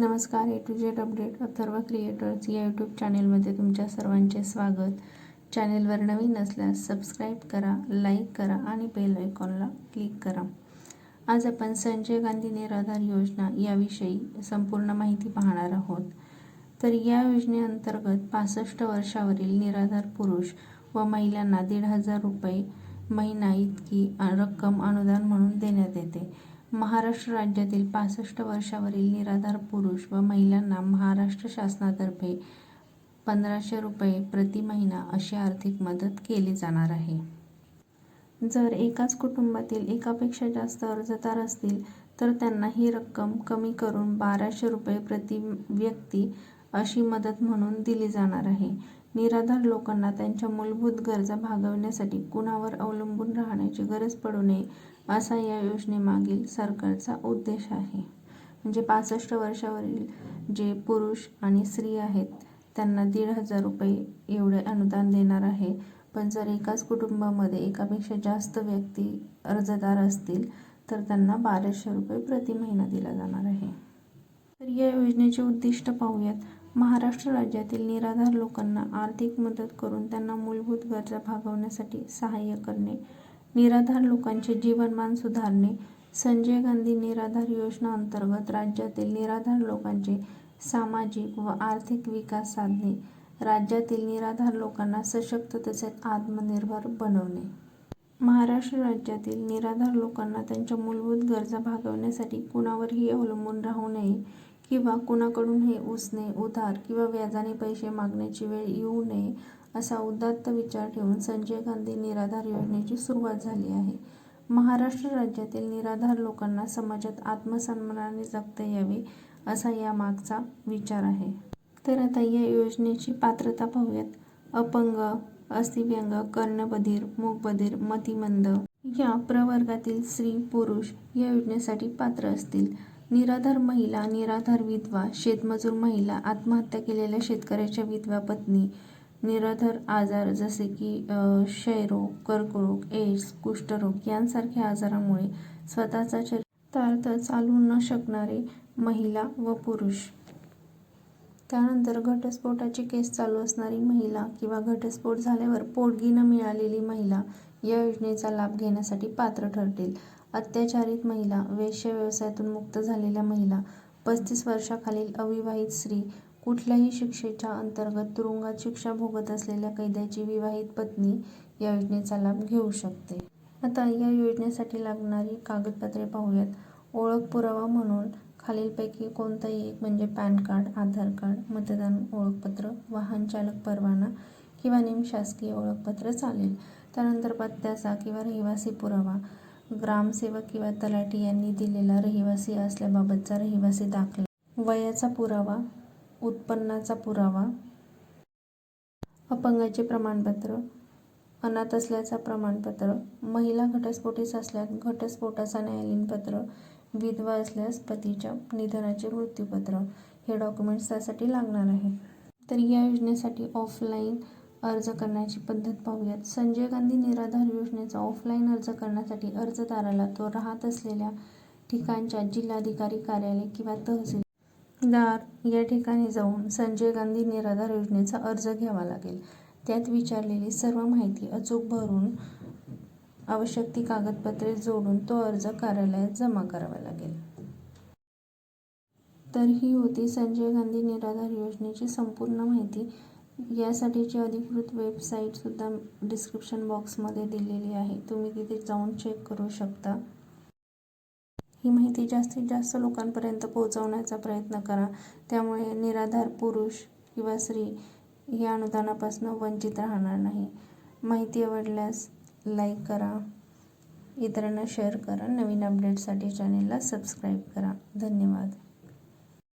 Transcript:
नमस्कार A to Z update Atharva creators या YouTube चॅनेलमध्ये तुमच्या सर्वांचे स्वागत. चॅनेलवर नवीन असल्यास सबस्क्राईब करा लाईक करा आणि बेल आयकॉनला क्लिक करा. आज आपण संजय गांधी निराधार योजना याविषयी संपूर्ण माहिती पाहणार आहोत. तर या योजनेअंतर्गत पासष्ट वर्षावरील निराधार पुरुष व महिलांना दीड हजार रुपये महिना इतकी रक्कम अनुदान म्हणून देण्यात येते. महाराष्ट्र राज्यातील पासष्ट वर्षावरील निराधार पुरुष व महिलांना महाराष्ट्र शासनातर्फे पंधराशे रुपये प्रति महिना अशी आर्थिक मदत केली जाणार आहे. जर एकाच कुटुंबातील एकापेक्षा जास्त अर्जदार असतील तर त्यांना ही रक्कम कमी करून बाराशे रुपये प्रति व्यक्ती अशी मदत म्हणून दिली जाणार आहे. निराधार लोकांना त्यांच्या मूलभूत गरजा भागविण्यासाठी कुणावर अवलंबून राहण्याची गरज पडू नये असा या योजनेमागील सरकारचा उद्देश आहे. म्हणजे पासष्ट वर्षावरील जे पुरुष आणि स्त्री आहेत त्यांना दीड हजार रुपये एवढे अनुदान देणार आहे. पण जर एकाच कुटुंबामध्ये एकापेक्षा जास्त व्यक्ती अर्जदार असतील तर त्यांना बाराशे रुपये प्रति महिना दिला जाणार आहे. तर या योजनेचे उद्दिष्ट पाहूयात. महाराष्ट्र राज्यातील निराधार लोकांना आर्थिक मदत करून त्यांना मूलभूत गरजा भागवण्यासाठी सहाय्य करणे निराधार लोकांचे जीवनमान सुधारणे संजय गांधी निराधार योजना अंतर्गत राज्यातील निराधार लोकांचे सामाजिक व आर्थिक विकास साधणे राज्यातील निराधार लोकांना सशक्त तसेच आत्मनिर्भर बनवणे. महाराष्ट्र राज्यातील निराधार लोकांना त्यांच्या मूलभूत गरजा भागवण्यासाठी कुणावरही अवलंबून राहू नये किंवा कुणाकडून हे उसने उधार किंवा व्याजाने पैसे मागण्याची वेळ येऊ नये असा उदात्त विचार ठेवून संजय गांधी निराधार योजनेची सुरुवात झाली आहे. महाराष्ट्र राज्यातील निराधार लोकांना समाजात आत्मसन्मानाने जगता यावे असा या मागचा विचार आहे. तर आता या योजनेची पात्रता पाहूयात. अपंग अस्थिव्यंग कर्णबधीर मूकबधीर मतिमंद या प्रवर्गातील स्त्री पुरुष या योजनेसाठी पात्र असतील. निराधार महिला निराधार विधवा शेतमजूर महिला आत्महत्या केलेल्या शेतकऱ्याच्या विधवा पत्नी निराधार आजार जसे की क्षयरोग कर्करोग एड्स कुष्ठरोग यांसारख्या आजारामुळे स्वतःचा चरितार्थ चालू न शकणारे महिला व पुरुष. त्यानंतर घटस्फोटाची केस चालू असणारी महिला किंवा घटस्फोट झाल्यावर पोटगी न मिळालेली महिला या योजनेचा लाभ घेण्यासाठी पात्र ठरतील. अत्याचारित महिला वेश्या व्यवसायातून मुक्त झालेल्या महिला पस्तीस वर्षाखालील अविवाहित स्त्री कुठल्याही शिक्षेच्या अंतर्गत तुरुंगात शिक्षा भोगत असलेल्या कैद्याची विवाहित पत्नी या योजनेचा लाभ घेऊ शकते. आता या योजनेसाठी लागणारी कागदपत्रे पाहूयात. ओळख पुरावा म्हणून खालीलपैकी कोणताही एक म्हणजे पॅन कार्ड आधार कार्ड मतदान ओळखपत्र वाहन चालक परवाना किंवा निमशासकीय ओळखपत्र चालेल. त्यानंतर पत्त्याचा किंवा रहिवासी पुरावा. ग्रामसेवक किंवा तलाठी यांनी दिलेला रहिवासी असल्याबाबतचा रहिवासी दाखला. वयाचा पुरावा उत्पन्नाचा पुरावा. अपंगाचे प्रमाणपत्र अनाथ असल्याचा प्रमाणपत्र महिला घटस्फोटीस असल्यास घटस्फोटाचा न्यायालयीन पत्र विधवा असल्यास पतीच्या निधनाचे मृत्यूपत्र. हे डॉक्युमेंट्स त्यासाठी लागणार आहे. तर या योजनेसाठी ऑफलाईन अर्ज करण्याची पद्धत पाहूयात. संजय गांधी निराधार योजनेचा ऑफलाईन अर्ज करण्यासाठी अर्जदाराला तो राहत असलेल्या ठिकाणच्या जिल्हाधिकारी कार्यालय किंवा तहसीलदार या ठिकाणी जाऊन संजय गांधी निराधार योजनेचा अर्ज घ्यावा लागेल. त्यात विचारलेली सर्व माहिती अचूक भरून आवश्यक ती कागदपत्रे जोडून तो अर्ज कार्यालयात जमा करावा लागेल. तर ही होती संजय गांधी निराधार योजनेची संपूर्ण माहिती. यासाठीची अधिकृत वेबसाईटसुद्धा डिस्क्रिप्शन बॉक्समध्ये दिलेली आहे. तुम्ही तिथे जाऊन चेक करू शकता. ही माहिती जास्तीत जास्त लोकांपर्यंत पोहोचवण्याचा प्रयत्न करा. त्यामुळे निराधार पुरुष किंवा स्त्री या अनुदानापासून वंचित राहणार नाही. माहिती आवडल्यास लाईक करा. इतरांना शेअर करा. नवीन अपडेटसाठी चॅनेलला सबस्क्राईब करा. धन्यवाद.